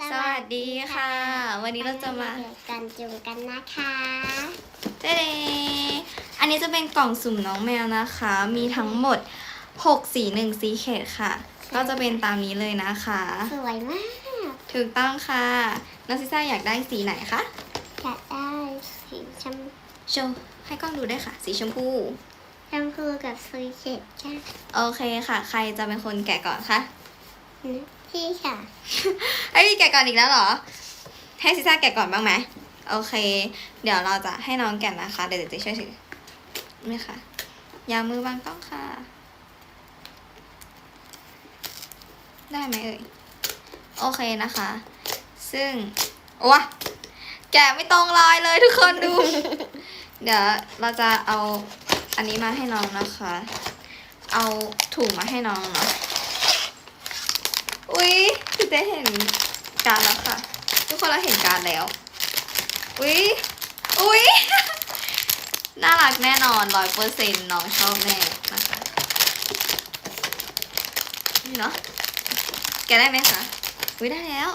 สวัสดีค่ะ วันนี้เราจะมาเด็กกันจุงกันนะคะเจ๊อันนี้จะเป็นกล่องสุ่มน้องแมวนะคะ มีทั้งหมด 6 สี1สีเขตค่ะ ก็จะเป็นตามนี้เลยนะคะ สวยมาก ถูกต้องค่ะน้องซิซ่าอยากได้สีไหนคะอยากได้สีชมโชว์ให้กล้องดูได้วยค่ะ สีชมพูชมพูกับสีเขียวจ้าโอเคค่ะ ใครจะเป็นคนแกะก่อนคะ พี่ค่ะไอ้ยพี่แกะก่อนอีกแล้วเหรอ ให้ซิซ่าแกะก่อนบ้างไหมโอเค เดี๋ยวเราจะให้น้องแกะนะคะ เดี๋ยวเจ๊ช่วยถือนี่ค่ะอยามือบางต้องค่ะ ได้ไหมเอ่ย โอเคนะคะ ซึ่งโอ้วะแกะไม่ตรงรอยเลยทุกคนดู เดี๋ยวเราจะเอาอันนี้มาให้น้องนะคะ เอาถุงมาให้น้องเนาะอุ๊ ยพี่เห็นการแล้วค่ะ ทุกคนเราเห็นการแล้ว อุ๊ยอุ๊ยน่ารักแน่นอนร้อยเปอร์เซ็นต์น้องชอบแน่นะคะนี่เนาะแกได้ไหมคะอุ๊ยได้แล้ว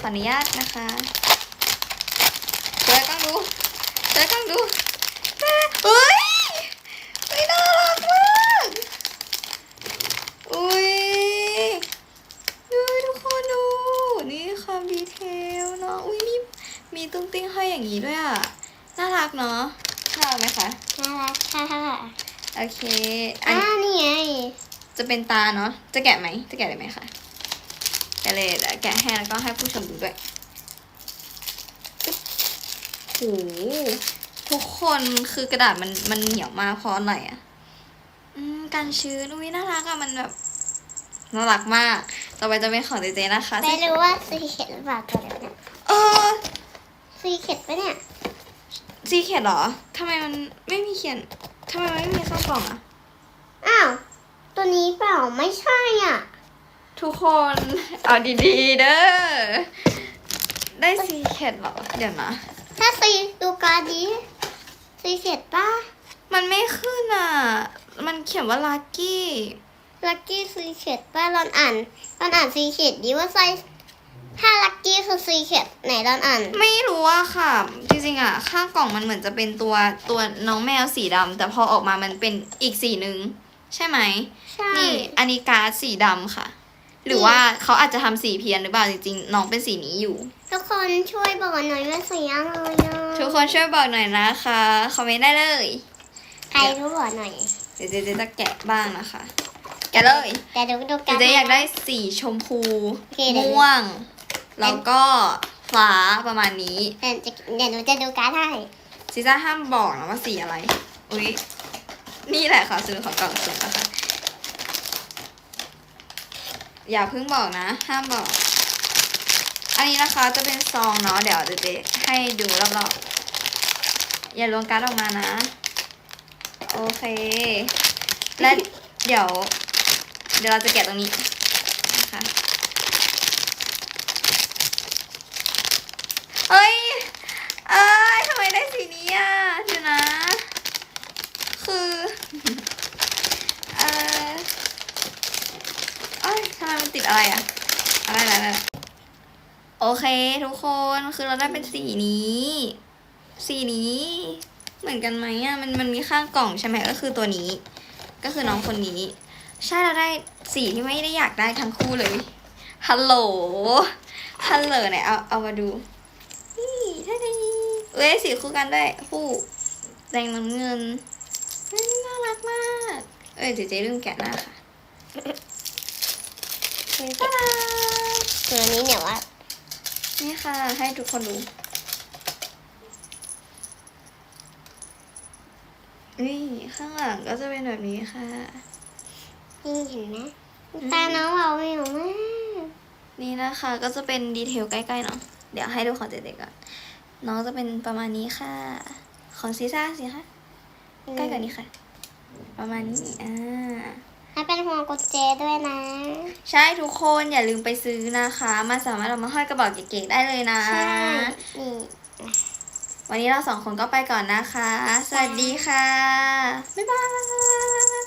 ขออนุญาตนะคะเจอต้องดูเจอต้องดูเฮ้ยเฮ้ยน่ารักมาก อุ๊ย ดูทุกคนดู นี่ความดีเทลเนาะ อุ้ยมี มีตุ้งติ้งห้อยอย่างนี้ด้วยอะ น่ารักเนาะชอบไหมคะ น่ารักค่ะโอเค อัอ่านนี่ไง จะเป็นตาเนาะ จะแกะไหม จะแกะได้ไหมคะแกะเลยเดี๋ยวแกะให้แล้วก็ให้ผู้ชมดูด้วยโอ้โหทุกคนคือกระดาษมันมันเหนียวมากเพราะอะไรอะ อืมกันชื้นอุ้ยน่ารักอะมันแบบน่ารักมาก ต่อไปจะเป็นของเจเจนะคะไม่รู้ว่าสีเขียวหรือเปล่าตัวเดียวเนี่ยเออ สีเขียวปะเนี่ย ซีเขียนเหรอ ทำไมมันไม่มีเขียน ทำไมมันไม่มีข้างกล่องอะอ้าว ตัวนี้เปล่าไม่ใช่อะ ทุกคน เอาดีๆเด้อ ได้ซีเขียนเหรอ เดี๋ยวนะ ถ้าสีดูการดีสีเขียวปะมันไม่ขึ้นอะ มันเขียนว่าลัคกี้ ลักกี้สีเขียวปะลอนอ่านลอนอ่านสีเขียวดีว่าไซส์ ถ้าลักกี้คือสีเขียวไหนลอนอ่านไม่รู้อะค่ะ จริงๆอะข้างกล่องมันเหมือนจะเป็นตัวตัวน้องแมวสีดำแต่พอออกมามันเป็นอีกสีหนึ่งใช่ไหมใช่นี่อันนี้การ์ดสีดำค่ะ หรือว่าเขาอาจจะทำสีเพี้ยนหรือเปล่าจริงๆน้องเป็นสีนี้อยู่ ทุกคนช่วยบอกหน่อยว่าสีอะไรนะทุกคนช่วยบอกหน่อยนะคะคอมเมนต์ได้เลยใครรู้บอกหน่อยเดี๋ยวเจ๊จะแกะบ้างนะคะ แกะเลยแต่ดูดูเจ๊กันเจ๊อยากได้สีชมพู โอเคเดี๋ยว ม่วง แล้วก็ฟ้าประมาณนี้ เดี๋ยวจะเดี๋ยวหนูจะดูการ์ดให้ซีซ่าห้ามบอกนะว่าสีอะไร อุ๊ยนี่แหละค่ะซื้อของกล่องสุ่มนะคะ อย่าเพิ่งบอกนะ ห้ามบอก อันนี้นะคะจะเป็นซองเนาะ เดี๋ยวเจ๊ๆให้ดูรอบๆ อย่าลวงการ์ดออกมานะ โอเค และเดี๋ยว เดี๋ยวเราจะแกะตรงนี้นะคะ เอ้ย เอ้ยทำไมได้สีนี้อะเดี๋ยวนะ คือ เออเอ้ยทำไมมันติดอะไรอะ อะไรอะไรโอเค ทุกคนคือเราได้เป็นสีนี้ สีนี้ เหมือนกันไหมอะ มันมันมีข้างกล่องใช่ไหมก็คือตัวนี้ ก็คือน้องคนนี้ ใช่เราได้สีที่ไม่ได้อยากได้ทั้งคู่เลยฮัลโหลฮัลโหลไหนเอาเอามาดู ท่านี้เว้ยสีคู่กันด้วยคู่แดงน้ำเงินเฮ้ยน่ารักมาก เอ้ยเจ๊เจ๊ลืมแกะหน้าค่ะคือตาดาตัวนี้เนี่ยว่านี่ค่ะ ให้ทุกคนดูนี่ข้างหลังก็จะเป็นแบบนี้ค่ะ นี่เห็นไหมตาน้องเราไม่ออกมานี่นะคะก็จะเป็นดีเทลใกล้ๆเนาะ เดี๋ยวให้ดูของเจ๊ๆก่อน น้องจะเป็นประมาณนี้ค่ะ ของซีซ่าสิคะใกล้กว่านี้ค่ะ ประมาณนี้อ่าให้เป็นหัวกุญแจด้วยนะ ใช่ทุกคนอย่าลืมไปซื้อนะคะ มาสามารถเอามาห้อยกระบอกเก๋ๆได้เลยนะ ใช่นี่วันนี้เราสองคนก็ไปก่อนนะคะ สวัสดีค่ะ บ๊ายบาย